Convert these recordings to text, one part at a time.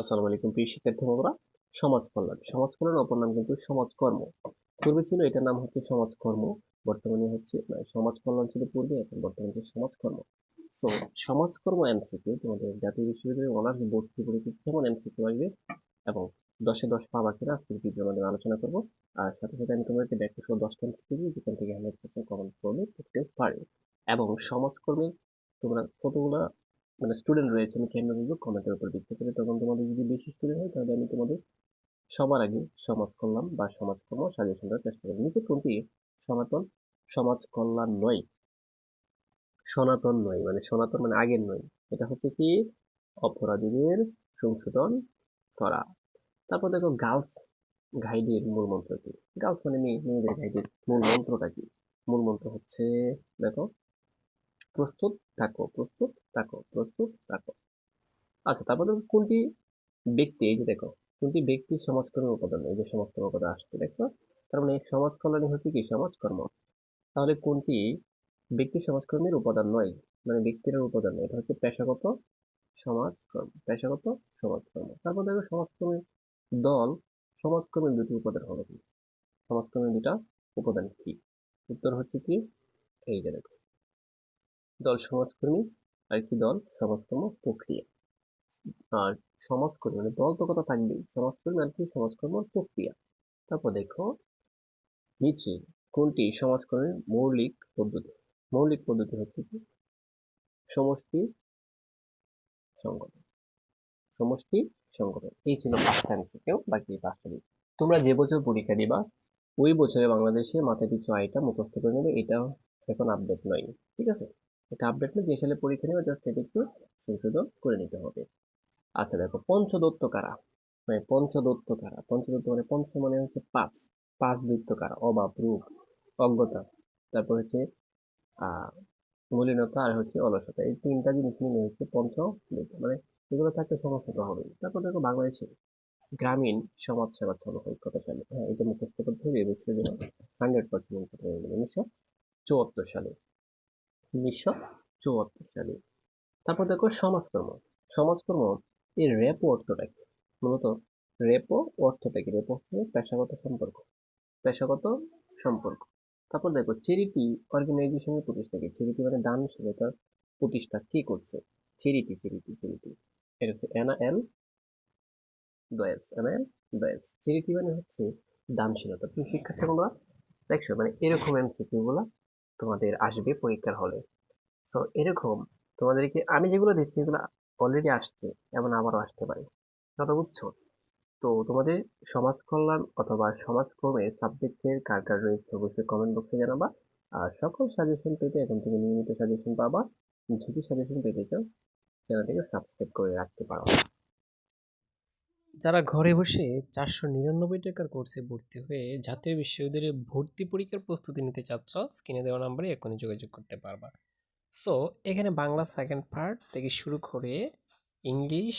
আসসালামু আলাইকুম, প্রিয় শিক্ষার্থী বন্ধুরা। সমাজ কল্যাণ। সমাজ কল্যাণের অপর নাম কিন্তু সমাজকর্ম পূর্বে ছিল, এটার নাম হচ্ছে সমাজকর্ম বর্তমানে হচ্ছে মানে সমাজ কল্যাণ ছিল পূর্বে, এখন বর্তমানে হচ্ছে সমাজকর্ম সো সমাজকর্ম এমসিকিউ তোমাদের জাতীয় বিশ্ববিদ্যালয়ের অনার্স ভর্তি পরীক্ষা কেমন এমসিকিউ আসবে? এবং দশে দশ পাবা কিনা আজকের ভিডিওর আমাদের আলোচনা করব। আর সাথে সাথে আমি তোমাদেরকে ব্যাখ্যা সহ দশটা এমসিকিউ যেখান থেকে হান্ড্রেড পার্সেন্ট কমেন্ট করলে করতে পারি। এবং সমাজকর্মী তোমরা কতগুলা মানে স্টুডেন্ট রয়েছে, আমি কেন বলব কমেন্টের উপর ভিত্তি করে। তখন তোমাদের যদি বেশি স্টুডেন্ট হয়, তাহলে আমি তোমাদের সবার আগে সমাজ কল্যাণ বা সমাজকর্ম সাজেশন দেওয়ার চেষ্টা করি নিচে কোনটি? সনাতন, সমাজ কল্যাণ নয়। সনাতন নয় মানে সনাতন মানে আগের নয়। এটা হচ্ছে কি? অপরাধীদের সংশোধন করা। তারপর দেখো গার্লস গাইডের মূল মন্ত্র কি? গার্লস মানে মেয়ে, মেয়েদের গাইডের মূল মন্ত্রটা কি? মূল মন্ত্র হচ্ছে, দেখো প্রস্তুত, থাকো প্রস্তুত থাকো প্রস্তুত, থাকো। আচ্ছা তারপর দেখো কোনটি ব্যক্তি, এই যে দেখো, কোনটি ব্যক্তি সমাজকর্মের উপাদান, এই যে সমাজকর্ম কথা আসছে, দেখছ? তার মানে সমাজ কল্যাণী হচ্ছে কি? সমাজকর্ম। তাহলে কোনটি ব্যক্তি সমাজকর্মের উপাদান নয় মানে ব্যক্তির উপাদান নয়, এটা হচ্ছে পেশাগত সমাজকর্ম পেশাগত সমাজকর্ম। তারপর দেখো সমাজকর্মের দল, সমাজকর্মের দুটি উপাদান হলো কি? সমাজকর্মের দুটা উপাদান কি? উত্তর হচ্ছে কি? এই যে দেখো। দল সমাজকর্মী আর কি দল সমাজকর্ম প্রক্রিয়া। আর সমাজকর্মী মানে দল তো কথা থাকবেই, সমাজকর্মী আর কি সমাজকর্ম প্রক্রিয়া। তারপর দেখো, নিচে কোনটি সমাজকর্মের মৌলিক পদ্ধতি? মৌলিক পদ্ধতি হচ্ছে কি? সমষ্টি সংগঠন। সমষ্টি সংগঠন। এই ছিল পাঁচটা কেউ বাকি পাঁচটা দিই তোমরা যে বছর পরীক্ষা দিবা, ওই বছরে বাংলাদেশে মাথা পিছু আয়টা মুখস্থ করে নেবে, এটা এখন আপডেট নয় ঠিক আছে? এটা আপডেট নয় যে সালে পরীক্ষা নেবে জাস্ট এটা একটু সংশোধন করে নিতে হবে। আচ্ছা দেখো পঞ্চদত্ত কারা মানে পঞ্চদত্ত কারা পঞ্চদত্ত মানে পঞ্চ মানে হচ্ছে পাঁচ পাঁচ দৈত্য কারা অভাব রূপ, অজ্ঞতা, তারপর হচ্ছে মলিনতা আর হচ্ছে অলসতা, এই তিনটা জিনিস মিলে হচ্ছে পঞ্চ মানে এগুলো থাকলে সমস্যা তো হবে তারপর দেখো, বাংলাদেশে গ্রামীণ সমাজ সেবা কত সালে হ্যাঁ এটা মুখস্থ করতে হবে এবছর হান্ড্রেড পার্সেন্ট উনিশশো চুয়াত্তর সালে। উনিশশো চুয়াত্তর সালে। তারপর দেখো সমাজকর্ম। সমাজকর্ম এর রেপো অর্থটা কি? মূলত রেপো অর্থটা কি? রেপো হচ্ছে পেশাগত সম্পর্ক। পেশাগত সম্পর্ক। তারপর দেখো অর্গানাইজেশনের মানে প্রতিষ্ঠা। কে করছে? চেরিটি চেরিটি চেরিটি এটা হচ্ছে এনা দয়েস। এনা এল দয়েস। মানে হচ্ছে দানশীলতা। তুমি শিক্ষার্থী তোমরা দেখছ? মানে এরকম এমসিকিউ তোমাদের আসবে পরীক্ষার হলে। সো এরকম তোমাদেরকে, আমি যেগুলো দিচ্ছি এগুলো অলরেডি আসছে, এমন আবারও আসতে পারে। কথা বুঝছ? তো তোমাদের সমাজ কল্যাণ অথবা সমাজকর্মের সাবজেক্টের কার কার রয়েছে অবশ্যই কমেন্ট বক্সে জানাবা। আর সকল সাজেশন পেতে এখন থেকে নিয়মিত সাজেশন পাবা। যদি সাজেশন পেতে চাও চ্যানেলটিকে সাবস্ক্রাইব করে রাখতে পারো। যারা ঘরে বসে চারশো নিরানব্বই টাকার কোর্সে ভর্তি হয়ে জাতীয় বিশ্ববিদ্যালয়ে ভর্তি পরীক্ষার প্রস্তুতি নিতে চাচ্ছ, স্ক্রিনে দেওয়া নাম্বারে এখনই যোগাযোগ করতে পারবা। সো এখানে বাংলা সেকেন্ড পার্ট থেকে শুরু করে ইংলিশ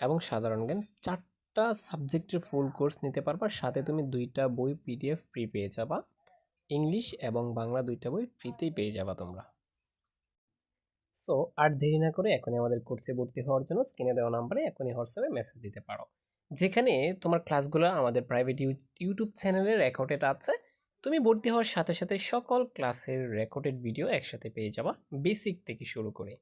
এবং সাধারণ জ্ঞান চারটা সাবজেক্টের ফুল কোর্স নিতে পারবা। সাথে তুমি দুইটা বই পিডিএফ ফ্রি পেয়ে যাবা। ইংলিশ এবং বাংলা দুইটা বই ফ্রিতেই পেয়ে যাবা তোমরা। সো আর দেরি না করে এখনই আমাদের কোর্সে ভর্তি হওয়ার জন্য স্ক্রিনে দেওয়া নাম্বারে এখনই হোয়াটসঅ্যাপে মেসেজ দিতে পারো। যেখানে তোমার ক্লাসগুলো আমাদের প্রাইভেট ইউটিউব চ্যানেলে রেকর্ডেড আছে, তুমি ভর্তি হওয়ার সাথে সাথে সকল ক্লাসের রেকর্ডেড ভিডিও একসাথে পেয়ে যাবা বেসিক থেকে শুরু করে।